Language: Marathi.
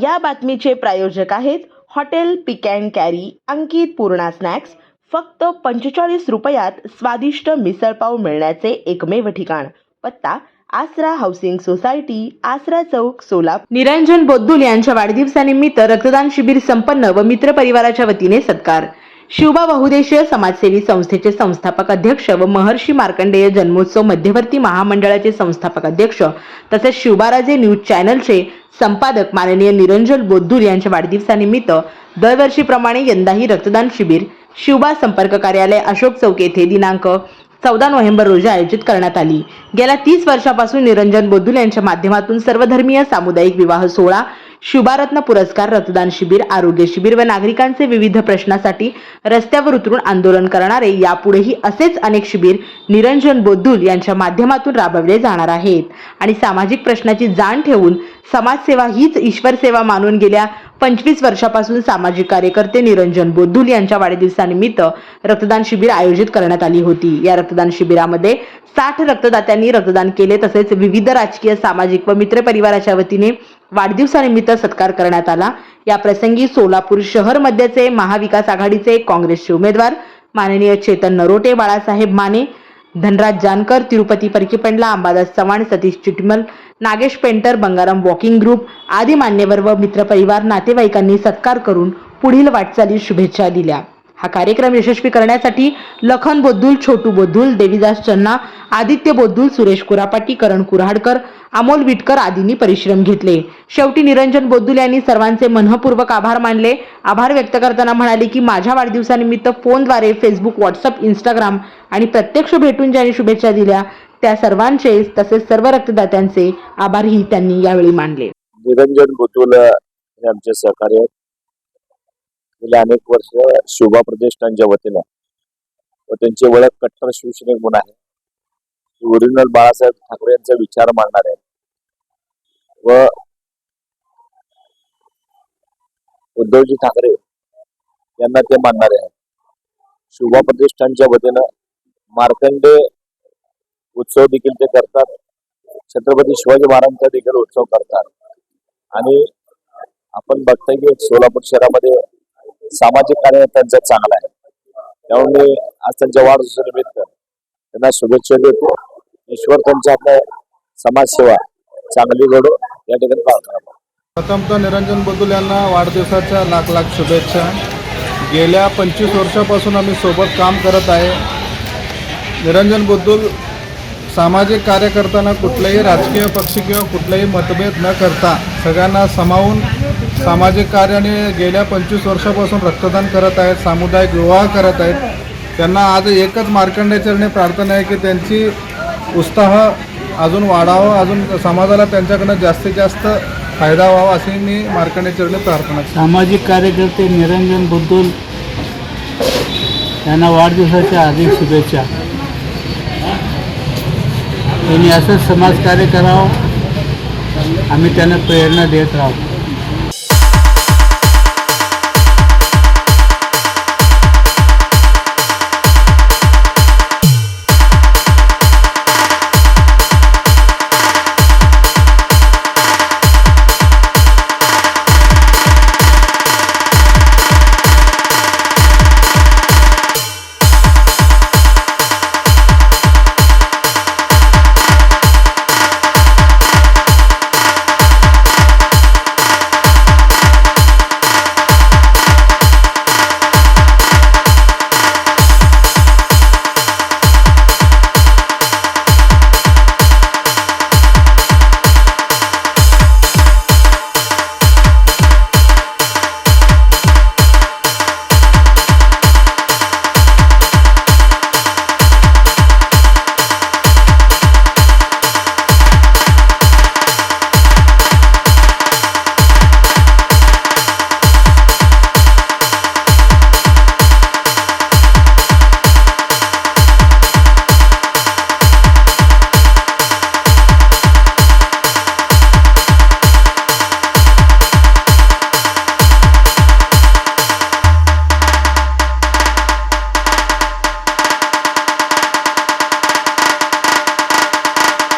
या बातमीचे प्रायोजक आहेत hotel pick and carry Ankit Purna snacks. फक्त पंचेचाळीस रुपयात स्वादिष्ट मिसळपाव मिळण्याचे एकमेव ठिकाण. पत्ता आसरा हाऊसिंग सोसायटी आसरा चौक सोलापूर. निरंजन बोद्दुल यांच्या वाढदिवसानिमित्त रक्तदान शिबिर संपन्न व मित्र परिवाराच्या वतीने सत्कार. शिवबा बहुदेशीय समाजसेवी संस्थेचे संस्थापक अध्यक्ष व महर्षी मार्कंडेय जन्मोत्सव मध्यवर्ती महामंडळाचे संस्थापक अध्यक्ष तसेच शिवबाराजे न्यूज चॅनलचे संपादक माननीय निरंजन बोद्धूर यांच्या वाढदिवसानिमित्त दरवर्षीप्रमाणे यंदाही रक्तदान शिबिर शिवबा संपर्क कार्यालय अशोक चौक येथे दिनांक चौदा नोव्हेंबर रोजी आयोजित करण्यात आली. गेल्या तीस वर्षापासून निरंजन बोद्धूल यांच्या माध्यमातून सर्वधर्मीय सामुदायिक विवाह सोहळा शुभारत्न पुरस्कार रक्तदान शिबिर आरोग्य शिबिर व नागरिकांचे विविध प्रश्नासाठी रस्त्यावर उतरून आंदोलन करणारे यापुढेही असेच अनेक शिबिर निरंजन बोद्दुल यांच्या माध्यमातून राबवले जाणार आहेत. आणि सामाजिक प्रश्नाची जाण ठेवून समाजसेवा हीच ईश्वर सेवा मानून गेल्या पंचवीस वर्षापासून सामाजिक कार्यकर्ते निरंजन बोद्धुल यांच्या वाढदिवसानिमित्त रक्तदान शिबिर आयोजित करण्यात आली होती. या रक्तदान शिबिरामध्ये साठ रक्तदात्यांनी रक्तदान केले तसेच विविध राजकीय सामाजिक व मित्र परिवाराच्या वतीने वाढदिवसानिमित्त सत्कार करण्यात आला. या प्रसंगी सोलापूर शहर मध्यचे महाविकास आघाडीचे काँग्रेसचे उमेदवार माननीय Chetan Narote Balasaheb Mane Dhanraj Jankar Tirupati Parkipandla Ambadas Chavan Satish Chitmal Nagesh painter Bangaram walking group आदी मान्यवर व मित्रपरिवार नातेवाईकांनी सत्कार करून पुढील वाटचालीस शुभेच्छा दिल्या. हा कार्यक्रम यशस्वी करण्यासाठी लखन बोद्दुल छोटू बोद्दुल देवीदास चन्ना आदित्य बोद्दुल सुरेश कुरापाटी करण कुऱ्हाडकर अमोल विटकर आदींनी परिश्रम घेतले. शेवटी निरंजन बोद्दुल यांनी सर्वांचे मनपूर्वक आभार मानले. आभार व्यक्त करताना म्हणाले की माझ्या वाढदिवसानिमित्त फोनद्वारे फेसबुक व्हॉट्सअप इंस्टाग्राम आणि प्रत्यक्ष भेटून ज्यांनी शुभेच्छा दिल्या त्या सर्वांचे तसेच सर्व रक्तदात्यांचे आभारही त्यांनी यावेळी मानले. निरंजन बोतुल हे आमचे सहकार्य गेल्या अनेक वर्ष शोभा प्रतिष्ठानच्या वतीनं. व त्यांची ओळख कट्टर शिवसैनिक म्हणून आहे. ओरिजिनल बाळासाहेब ठाकरे यांचा विचार मांडणार आहे व उद्धवजी ठाकरे यांना ते मानणारे आहेत. शुभा प्रतिष्ठानच्या वतीनं मार्कंडे उत्सव देखील ते करतात. छत्रपती शिवाजी महाराजांचा देखील उत्सव करतात. आणि आपण बघताय की सोलापूर शहरामध्ये सामाजिक कार्य त्यांचं चांगलं आहे. त्यामुळे मी आज त्यांच्या वाढदिवसानिमित्त त्यांना शुभेच्छा देतो. ईश्वर त्यांच्या आपल्या समाजसेवा चांगली घडो. या ठिकाणी पाहणार आहोत. प्रथमतः निरंजन बदुल यांना वाढदिवसाच्या लाख लाख शुभेच्छा. गेल्या पंचवीस वर्षापासून आम्ही सोबत काम करत आहे. निरंजन बुद्धूल सामाजिक कार्य करताना कुठलेही राजकीय पक्ष किंवा कुठलेही मतभेद न करता सगळ्यांना समावून सामाजिक कार्याने गेल्या पंचवीस वर्षापासून रक्तदान करत आहेत सामुदायिक विवाह करत आहेत. त्यांना आज एकच मार्कंडेचरने प्रार्थना आहे की त्यांची उत्साह अजून वाढावं अजून समाजाला त्यांच्याकडनं जास्तीत जास्त फायदा व्हावा अशी मी मार्कंडेचरणी प्रार्थना सामाजिक कार्यकर्ते निरंजन बुद्दुल यांना वाढदिवसाच्या हार्दिक शुभेच्छा. त्यांनी असंच समाजकार्य करावं. आम्ही त्यांना प्रेरणा देत राहू.